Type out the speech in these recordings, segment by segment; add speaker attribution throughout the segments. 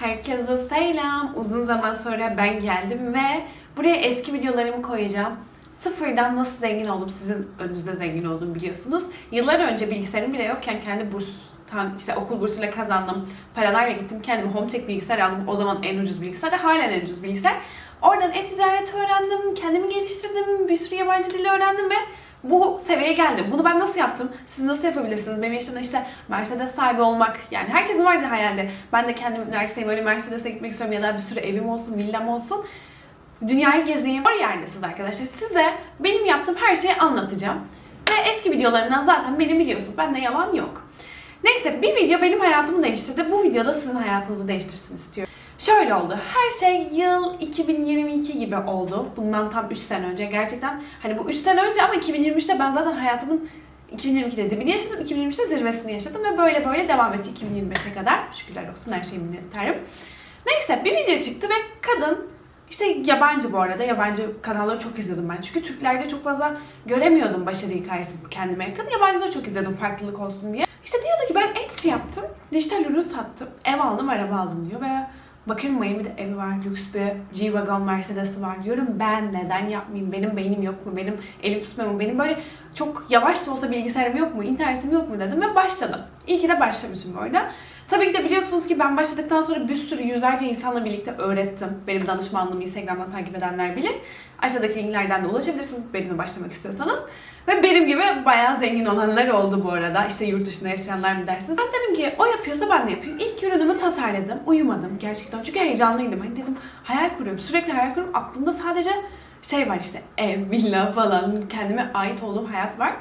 Speaker 1: Herkese selam. Uzun zaman sonra ben geldim ve buraya eski videolarımı koyacağım. Sıfırdan nasıl zengin oldum sizin önünüzde zengin oldum biliyorsunuz. Yıllar önce bilgisayarım bile yokken kendi burstan işte okul bursuyla kazandım. Paralarla gittim kendime home tech bilgisayar aldım. O zaman en ucuz bilgisayar halen en ucuz bilgisayar. Oradan e-ticaret öğrendim, kendimi geliştirdim, bir sürü yabancı dil öğrendim ve bu seviyeye geldim. Bunu ben nasıl yaptım? Siz nasıl yapabilirsiniz? Benim yaşımda işte Mercedes sahibi olmak. Yani herkesin vardı hayalde. Ben de kendim üniversiteye böyle Mercedes'e gitmek istiyorum ya da bir sürü evim olsun, villam olsun. Dünyayı gezeyim. Var yerdesiniz arkadaşlar. Size benim yaptığım her şeyi anlatacağım. Ve eski videolarımdan zaten beni biliyorsunuz. Bende yalan yok. Neyse bir video benim hayatımı değiştirdi. Bu videoda sizin hayatınızı değiştirsin istiyorum. Şöyle oldu. Her şey yıl 2022 gibi oldu. Bundan tam 3 sene önce. Gerçekten hani bu 3 sene önce ama 2023'te ben zaten hayatımın 2022'de dibini yaşadım. 2023'te zirvesini yaşadım ve böyle böyle devam etti 2025'e kadar. Şükürler olsun her şeyim minnettarım. Neyse bir video çıktı ve kadın işte yabancı bu arada. Yabancı kanalları çok izliyordum ben. Çünkü Türklerde çok fazla göremiyordum başarı hikayesi kendime yakın. Yabancıları çok izledim farklılık olsun diye. İşte diyordu ki ben Etsy yaptım. Dijital ürün sattım. Ev aldım, araba aldım diyor. Ve bakıyorum Miami'de evi var, lüks bir G-Wagon Mercedes'i var. Diyorum ben neden yapmayayım? Benim beynim yok mu? Benim elim tutmuyor mu? Benim böyle çok yavaş da olsa bilgisayarım yok mu? internetim yok mu dedim ve başladım. İyi ki de başlamışım bu arada. Tabii ki de biliyorsunuz ki ben başladıktan sonra bir sürü yüzlerce insanla birlikte öğrettim. Benim danışmanlığımı Instagram'dan takip edenler bilir. Aşağıdaki linklerden de ulaşabilirsiniz benimle başlamak istiyorsanız. Ve benim gibi bayağı zengin olanlar oldu bu arada. İşte yurt dışında yaşayanlar mı dersiniz? Ben dedim ki o yapıyorsa ben de yapayım. İlk ürünümü tasarladım. Uyumadım gerçekten. Çünkü heyecanlıydım. Hani dedim hayal kuruyorum. Sürekli hayal kuruyorum. Aklımda sadece şey var işte ev, villa falan. Kendime ait olduğum hayat var.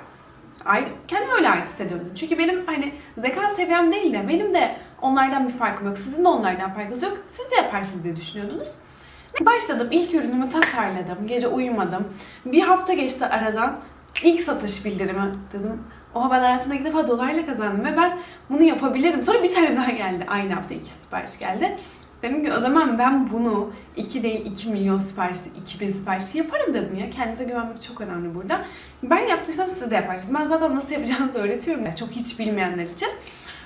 Speaker 1: Ait, kendime öyle ait hissediyordum. Çünkü benim hani zeka seviyem değil de benim de onlardan bir farkım yok. Sizin de onlardan farkınız yok. Siz de yaparsınız diye düşünüyordunuz. Başladım. ilk ürünümü tasarladım. Gece uyumadım. Bir hafta geçti aradan. İlk satış bildirimi dedim. Oha ben hayatımda ilk defa dolarla kazandım ve ben bunu yapabilirim. Sonra bir tane daha geldi. Aynı hafta iki sipariş geldi. Dedim ki o zaman ben bunu 2 değil 2 milyon siparişli, 2000 siparişli yaparım dedim ya. Kendinize güvenmek çok önemli burada. Ben yaptıysam siz de yaparsınız. Ben zaten nasıl yapacağınızı öğretiyorum ya. Çok hiç bilmeyenler için.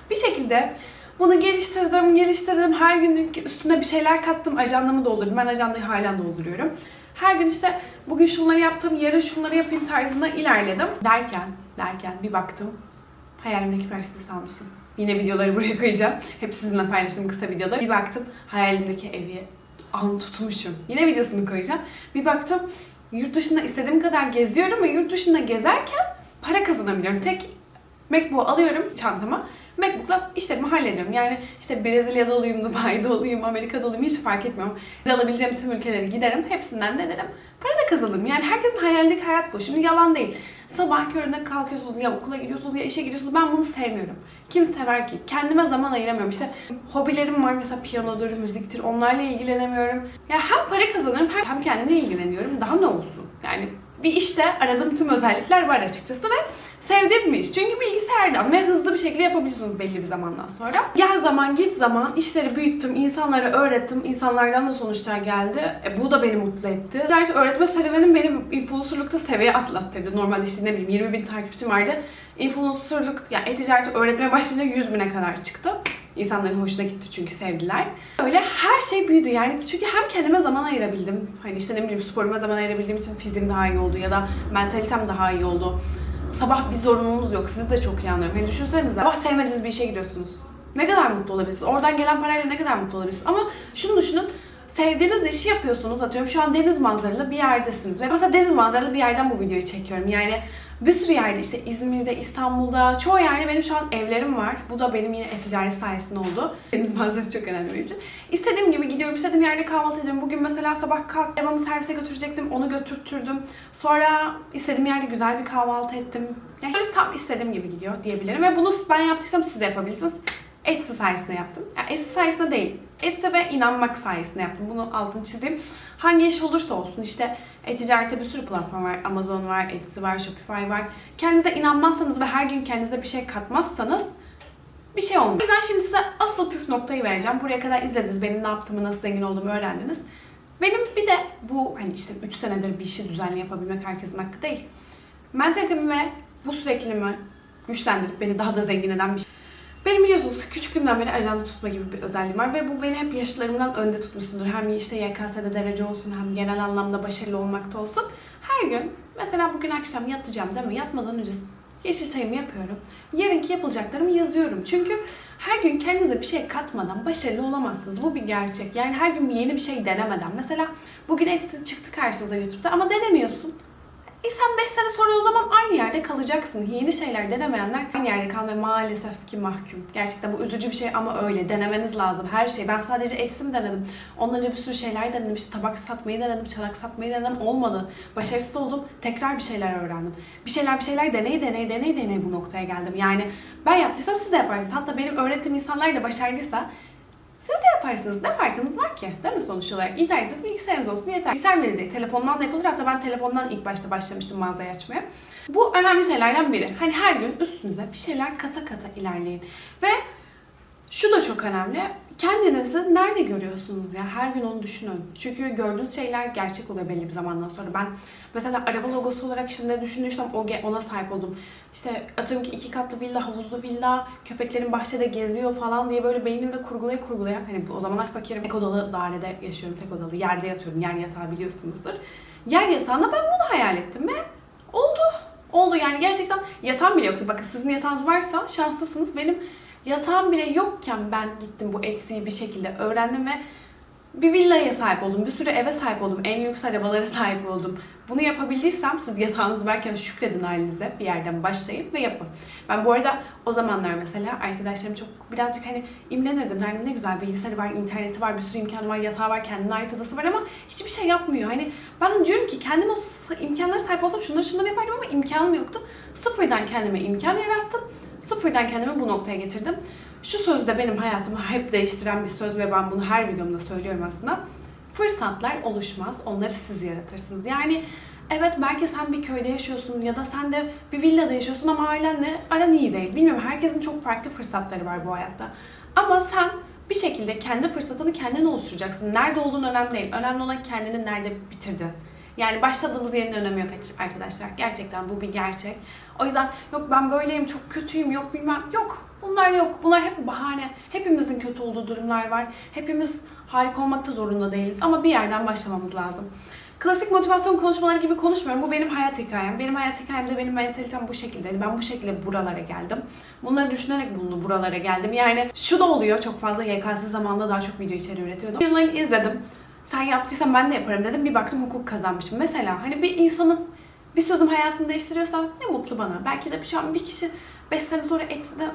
Speaker 1: Bir şekilde bunu geliştirdim, geliştirdim. Her gün üstüne bir şeyler kattım. Ajandamı doldurdum. Ben ajandayı hala dolduruyorum. Her gün işte bugün şunları yaptım, yarın şunları yapayım tarzında ilerledim. Derken, derken bir baktım. Hayalimdeki Mercedes almışım. Yine videoları buraya koyacağım. Hep sizinle paylaştığım kısa videolar. Bir baktım hayalimdeki evi an tutmuşum. Yine videosunu koyacağım. Bir baktım yurt dışında istediğim kadar geziyorum ve yurt dışında gezerken para kazanabiliyorum. Tek MacBook alıyorum çantama. MacBook'la işlerimi hallediyorum. Yani işte Brezilya'da olayım, Dubai'de olayım, Amerika'da olayım hiç fark etmiyorum. Alabileceğim tüm ülkeleri giderim. Hepsinden ne derim? Para da kazanırım. Yani herkesin hayalindeki hayat bu. Şimdi yalan değil. Sabah köründe kalkıyorsunuz ya okula gidiyorsunuz ya işe gidiyorsunuz. Ben bunu sevmiyorum. Kim sever ki? Kendime zaman ayıramıyorum. İşte hobilerim var mesela piyanodur, müziktir. Onlarla ilgilenemiyorum. Ya hem para kazanıyorum hem kendimle ilgileniyorum. Daha ne olsun? Yani bir işte aradığım tüm özellikler var açıkçası ve sevdiğim bir iş. Çünkü bilgisayardan ve hızlı bir şekilde yapabiliyorsunuz belli bir zamandan sonra. Gel zaman git zaman işleri büyüttüm, insanlara öğrettim. insanlardan da sonuçlar geldi. E, bu da beni mutlu etti. Gerçi öğretme serüvenim beni influencerlıkta seviye atlattırdı. Normalde işte ne bileyim 20 bin takipçim vardı. Influencerlık, yani e-ticareti öğretmeye başlayınca 100 bine kadar çıktı. İnsanların hoşuna gitti çünkü sevdiler. Öyle her şey büyüdü yani çünkü hem kendime zaman ayırabildim. Hani işte ne bileyim sporuma zaman ayırabildiğim için fiziğim daha iyi oldu ya da mentalitem daha iyi oldu. Sabah bir zorunluluğunuz yok. Sizi de çok iyi anlıyorum. Hani düşünsenize sabah sevmediğiniz bir işe gidiyorsunuz. Ne kadar mutlu olabilirsiniz? Oradan gelen parayla ne kadar mutlu olabilirsiniz? Ama şunu düşünün. Sevdiğiniz işi yapıyorsunuz atıyorum. Şu an deniz manzaralı bir yerdesiniz. Ve mesela deniz manzaralı bir yerden bu videoyu çekiyorum. Yani bir sürü yerde işte İzmir'de, İstanbul'da, çoğu yerde benim şu an evlerim var. Bu da benim yine e-ticaret sayesinde oldu. Deniz manzarası çok önemli benim için. İstediğim gibi gidiyorum, istediğim yerde kahvaltı ediyorum. Bugün mesela sabah kalk, arabamı servise götürecektim, onu götürttürdüm. Sonra istediğim yerde güzel bir kahvaltı ettim. Yani böyle tam istediğim gibi gidiyor diyebilirim. Ve bunu ben yaptıysam siz de yapabilirsiniz. Etsy sayesinde yaptım. Yani Etsy sayesinde değil. Etsy ve inanmak sayesinde yaptım. Bunu altını çizeyim. Hangi iş olursa olsun işte e-ticarette bir sürü platform var. Amazon var, Etsy var, Shopify var. Kendinize inanmazsanız ve her gün kendinize bir şey katmazsanız bir şey olmuyor. O yüzden şimdi size asıl püf noktayı vereceğim. Buraya kadar izlediniz. Benim ne yaptığımı, nasıl zengin olduğumu öğrendiniz. Benim bir de bu hani işte 3 senedir bir işi düzenli yapabilmek herkesin hakkı değil. Mentalitemi ve bu sürekliliğimi güçlendirip beni daha da zengin eden bir şey. Benim biliyorsunuz küçüklüğümden beri ajanda tutma gibi bir özelliğim var ve bu beni hep yaşlarımdan önde tutmuşsundur. Hem işte YKS'de derece olsun hem genel anlamda başarılı olmakta olsun. Her gün mesela bugün akşam yatacağım değil mi? Yatmadan önce yeşil çayımı yapıyorum. Yarınki yapılacaklarımı yazıyorum. Çünkü her gün kendinize bir şey katmadan başarılı olamazsınız. Bu bir gerçek. Yani her gün yeni bir şey denemeden. Mesela bugün Etsy çıktı karşınıza YouTube'da ama denemiyorsun. E sen 5 sene sonra o zaman aynı yerde kalacaksın. Yeni şeyler denemeyenler aynı yerde kalmaya maalesef ki mahkum. Gerçekten bu üzücü bir şey ama öyle. Denemeniz lazım her şey. Ben sadece Etsy mi denedim? Ondan önce bir sürü şeyler denedim. İşte tabak satmayı denedim, çanak satmayı denedim. Olmadı. Başarısız oldum. Tekrar bir şeyler öğrendim. Bir şeyler bir şeyler deney deney deney deney bu noktaya geldim. Yani ben yaptıysam siz de yaparsınız. Hatta benim öğrettiğim insanlar da başardıysa siz de yaparsınız. Ne farkınız var ki? Değil mi sonuç olarak? İnternetsiz bilgisayarınız olsun yeter. Bilgisayar bile değil. Telefondan da yapılır. Hatta ben telefondan ilk başta başlamıştım mağazayı açmaya. Bu önemli şeylerden biri. Hani her gün üstünüze bir şeyler kata kata ilerleyin. Ve şu da çok önemli. Kendinizi nerede görüyorsunuz ya? Her gün onu düşünün. Çünkü gördüğünüz şeyler gerçek oluyor belli bir zamandan sonra. Ben mesela araba logosu olarak işte ne düşünürsem o ona sahip oldum. İşte atıyorum ki iki katlı villa, havuzlu villa, köpeklerin bahçede geziyor falan diye böyle beynimde kurgulaya kurgulaya. Hani o zamanlar fakirim. Tek odalı dairede yaşıyorum, tek odalı. Yerde yatıyorum, yer yatağı biliyorsunuzdur. Yer yatağında ben bunu hayal ettim ve oldu. Oldu yani gerçekten yatağım bile yoktu. Bakın sizin yatağınız varsa şanslısınız. Benim yatağım bile yokken ben gittim bu Etsy'yi bir şekilde öğrendim ve bir villaya sahip oldum, bir sürü eve sahip oldum, en lüks arabalara sahip oldum. Bunu yapabildiysem siz yatağınız varken şükredin halinize bir yerden başlayın ve yapın. Ben bu arada o zamanlar mesela arkadaşlarım çok birazcık hani imrenirdim. Derdim ne güzel bilgisayarı var, interneti var, bir sürü imkanı var, yatağı var, kendine ait odası var ama hiçbir şey yapmıyor. Hani ben diyorum ki kendim o imkanlara sahip olsam şunları şunları yapardım ama imkanım yoktu. Sıfırdan kendime imkan yarattım. Sıfırdan kendimi bu noktaya getirdim. Şu söz de benim hayatımı hep değiştiren bir söz ve ben bunu her videomda söylüyorum aslında. Fırsatlar oluşmaz, onları siz yaratırsınız. Yani evet belki sen bir köyde yaşıyorsun ya da sen de bir villada yaşıyorsun ama ailenle aran iyi değil. Bilmiyorum herkesin çok farklı fırsatları var bu hayatta. Ama sen bir şekilde kendi fırsatını kendin oluşturacaksın. Nerede olduğun önemli değil. Önemli olan kendini nerede bitirdin. Yani başladığımız yerin önemi yok arkadaşlar. Gerçekten bu bir gerçek. O yüzden yok ben böyleyim, çok kötüyüm, yok bilmem. Yok. Bunlar yok. Bunlar hep bahane. Hepimizin kötü olduğu durumlar var. Hepimiz harika olmakta zorunda değiliz. Ama bir yerden başlamamız lazım. Klasik motivasyon konuşmaları gibi konuşmuyorum. Bu benim hayat hikayem. Benim hayat hikayemde benim mentalitem bu şekildeydi. Ben bu şekilde buralara geldim. Bunları düşünerek bunu buralara geldim. Yani şu da oluyor. Çok fazla YKS zamanında daha çok video içeriği üretiyordum. Videoları izledim. Sen yaptıysan ben de yaparım dedim. Bir baktım hukuk kazanmışım. Mesela hani bir insanın bir sözüm hayatını değiştiriyorsa ne mutlu bana. Belki de şu an bir kişi 5 sene sonra Etsy'de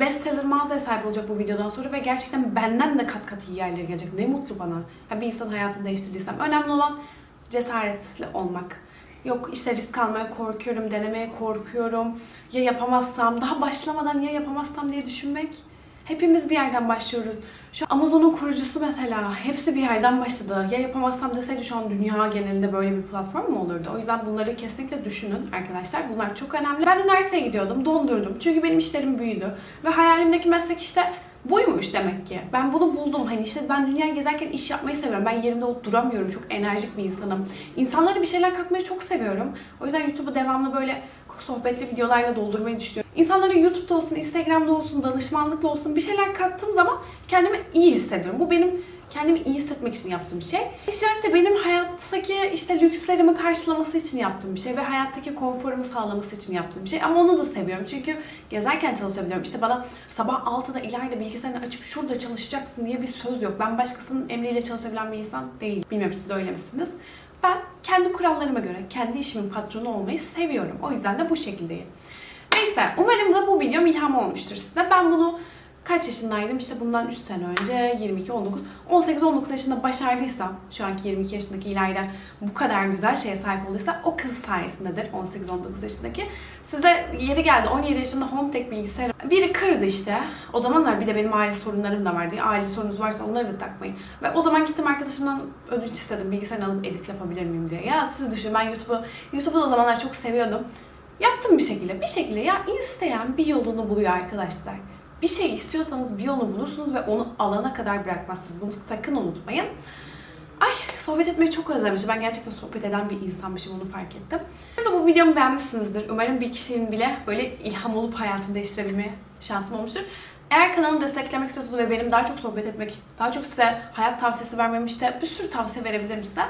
Speaker 1: bestseller mağazaya sahip olacak bu videodan sonra ve gerçekten benden de kat kat iyi yerlere gelecek. Ne mutlu bana. Ya bir insanın hayatını değiştirdiysem. Önemli olan cesaretli olmak. Yok işte risk almaya korkuyorum, denemeye korkuyorum. Ya yapamazsam, daha başlamadan ya yapamazsam diye düşünmek. Hepimiz bir yerden başlıyoruz. Şu Amazon'un kurucusu mesela hepsi bir yerden başladı. Ya yapamazsam deseydi şu an dünya genelinde böyle bir platform mu olurdu? O yüzden bunları kesinlikle düşünün arkadaşlar. Bunlar çok önemli. Ben üniversiteye gidiyordum, dondurdum. Çünkü benim işlerim büyüdü. Ve hayalimdeki meslek işte buymuş demek ki. Ben bunu buldum. Hani işte ben dünyayı gezerken iş yapmayı seviyorum. Ben yerimde duramıyorum. Çok enerjik bir insanım. İnsanlara bir şeyler katmayı çok seviyorum. O yüzden YouTube'u devamlı böyle sohbetli videolarla doldurmayı düşünüyorum. İnsanlara YouTube'da olsun, Instagram'da olsun, danışmanlıkla olsun bir şeyler kattığım zaman kendimi iyi hissediyorum. Bu benim kendimi iyi hissetmek için yaptığım bir şey. Ticaret de benim hayattaki işte lükslerimi karşılaması için yaptığım bir şey ve hayattaki konforumu sağlaması için yaptığım bir şey. Ama onu da seviyorum çünkü gezerken çalışabiliyorum. İşte bana sabah 6'da ileride bilgisayarını açıp şurada çalışacaksın diye bir söz yok. Ben başkasının emriyle çalışabilen bir insan değilim. Bilmiyorum siz öyle misiniz? Ben kendi kurallarıma göre kendi işimin patronu olmayı seviyorum. O yüzden de bu şekildeyim. Neyse umarım da bu videom ilham olmuştur size. Ben bunu kaç yaşındaydım? İşte bundan 3 sene önce 22, 19, 18, 19 yaşında başardıysam şu anki 22 yaşındaki İlayda bu kadar güzel şeye sahip olduysa o kız sayesindedir 18, 19 yaşındaki. Size yeri geldi 17 yaşında home tech bilgisayarı biri kırdı işte. O zamanlar bir de benim aile sorunlarım da vardı. Aile sorunuz varsa onları da takmayın. Ve o zaman gittim arkadaşımdan ödünç istedim. Bilgisayarını alıp edit yapabilir miyim diye. Ya siz düşünün ben YouTube'u YouTube'u o zamanlar çok seviyordum. Yaptım bir şekilde. Bir şekilde ya isteyen bir yolunu buluyor arkadaşlar. Bir şey istiyorsanız bir yolunu bulursunuz ve onu alana kadar bırakmazsınız. Bunu sakın unutmayın. Ay sohbet etmeyi çok özlemişim. Ben gerçekten sohbet eden bir insanmışım onu fark ettim. Şimdi bu videomu beğenmişsinizdir. Umarım bir kişinin bile böyle ilham olup hayatını değiştirebilme şansım olmuştur. Eğer kanalımı desteklemek istiyorsanız ve benim daha çok sohbet etmek, daha çok size hayat tavsiyesi vermem işte bir sürü tavsiye verebilirim size.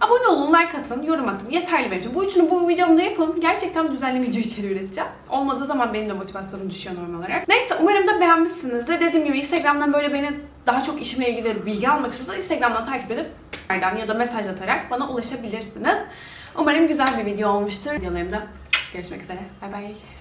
Speaker 1: Abone olun, like atın, yorum atın. Yeterli benim için. Bu üçünü bu videomda yapın. Gerçekten düzenli video içeriği üreteceğim. Olmadığı zaman benim de motivasyonum düşüyor normal olarak. Neyse umarım da beğenmişsinizdir. Dediğim gibi Instagram'dan böyle beni daha çok işime ilgili bilgi almak istiyorsanız Instagram'dan takip edip ya da mesaj atarak bana ulaşabilirsiniz. Umarım güzel bir video olmuştur. Videolarımda görüşmek üzere. Bay bay.